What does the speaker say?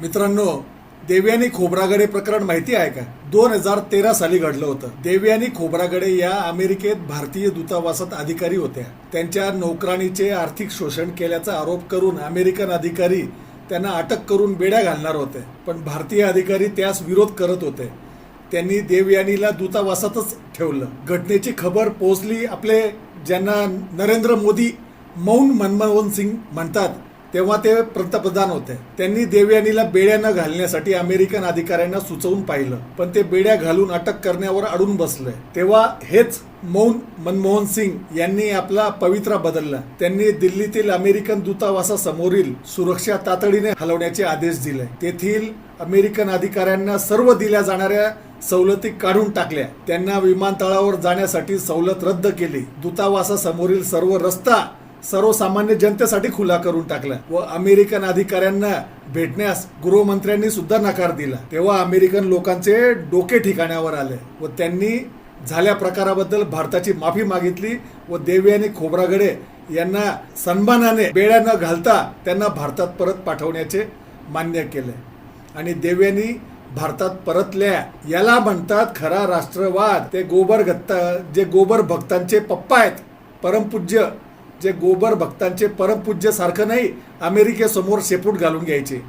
मित्रांनो देवयानी खोब्रागडे प्रकरण माहिती आहे का? दोन हजार तेरा साली घडलं होतं. देवयानी खोब्रागडे या अमेरिकेत भारतीय दूतावासात अधिकारी होत्या. त्यांच्या नोकराणीचे आर्थिक शोषण केल्याचा आरोप करून अमेरिकन अधिकारी त्यांना अटक करून बेड्या घालणार होते. पण भारतीय अधिकारी त्यास विरोध करत होते. त्यांनी देवयानीला दूतावासातच ठेवलं. घटनेची खबर पोहोचली आपले ज्यांना नरेंद्र मोदी मौन मनमोहन सिंग म्हणतात. तेव्हा ते पंतप्रधान होते. त्यांनी देवयानीला बेड्या न घालण्यासाठी अमेरिकन अधिकाऱ्यांना सुचवून पाहिलं. पण ते बेड्या घालून अटक करण्यावर अडून बसले. तेव्हा हेच मौन मनमोहन सिंग यांनी आपला पवित्रा बदलला. त्यांनी दिल्लीतील अमेरिकन दूतावासासमोरील सुरक्षा तातडीने हलवण्याचे आदेश दिले. तेथील अमेरिकन अधिकाऱ्यांना सर्व दिल्या जाणाऱ्या सवलती काढून टाकल्या. त्यांना विमानतळावर जाण्यासाठी सवलत रद्द केली. दूतावासासमोरील सर्व रस्ता सर्वसामान्य जनतेसाठी खुला करून टाकला व अमेरिकन अधिकाऱ्यांना भेटण्यास गृहमंत्र्यांनी सुद्धा नकार दिला. तेव्हा अमेरिकन लोकांचे डोके ठिकाण्यावर आले व त्यांनी झाल्या प्रकाराबद्दल भारताची माफी मागितली व देवयानी खोब्रागडे यांना सन्मानाने बेड्या न घालता त्यांना भारतात परत पाठवण्याचे मान्य केले. आणि देव्यांनी भारतात परतल्या याला म्हणतात खरा राष्ट्रवाद. ते गोबर गत्ता जे गोबर भक्तांचे पप्पा आहेत परमपूज्य जे गोबर भक्तांचे परमपूज्य सारखं नाही अमेरिकेसमोर शेपूट घालून घ्यायचे.